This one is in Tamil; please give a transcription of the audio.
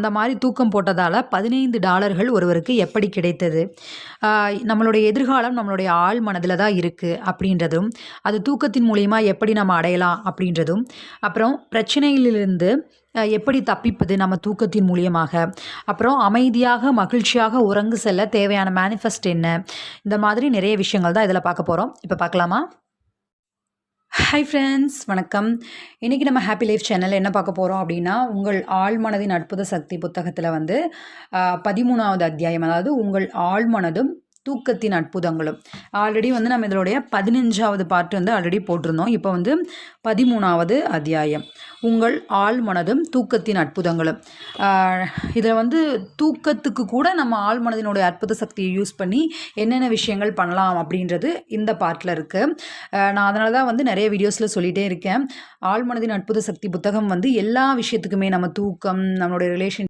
அந்த மாதிரி தூக்கம் போட்டதால் பதினைந்து டாலர்கள் ஒருவருக்கு எப்படி கிடைத்தது? நம்மளுடைய எதிர்காலம் நம்மளுடைய ஆள் மனதில் தான் இருக்குது அப்படின்றதும் அது தூக்கத்தின் மூலிமா எப்படி நம்ம அடையலாம் அப்படின்றதும் அப்புறம் பிரச்சனையிலிருந்து எப்படி தப்பிப்பது நம்ம தூக்கத்தின் மூலியமாக அப்புறம் அமைதியாக மகிழ்ச்சியாக உறங்கு செல்ல தேவையான மேனிஃபெஸ்ட் என்ன? இந்த மாதிரி நிறைய விஷயங்கள் தான் இதில் பார்க்க போகிறோம் இப்போ பார்க்கலாமா? ஹாய் ஃப்ரெண்ட்ஸ் வணக்கம். இன்றைக்கி நம்ம ஹாப்பி லைஃப் சேனலில் என்ன பார்க்க போகிறோம் அப்படின்னா உங்கள் ஆழ்மனதின் அற்புத சக்தி புத்தகத்தில் வந்து பதிமூணாவது அத்தியாயம் அதாவது உங்கள் ஆழ்மனதும் தூக்கத்தின் அற்புதங்களும். ஆல்ரெடி வந்து நம்ம இதனுடைய பதினஞ்சாவது பார்ட் வந்து ஆல்ரெடி போட்டிருந்தோம். இப்போ வந்து பதிமூணாவது அத்தியாயம். உங்கள் ஆள் மனதும் தூக்கத்தின் அற்புதங்களும். இதில் வந்து தூக்கத்துக்கு கூட நம்ம ஆள் மனதினுடைய அற்புத சக்தியை யூஸ் பண்ணி என்னென்ன விஷயங்கள் பண்ணலாம் அப்படின்றது இந்த பார்ட்டில் இருக்குது நான் அதனால தான் வந்து நிறைய வீடியோஸில் சொல்லிகிட்டே இருக்கேன். ஆள் மனதின் அற்புத சக்தி புத்தகம் வந்து எல்லா விஷயத்துக்குமே நம்ம தூக்கம் நம்மளுடைய ரிலேஷன்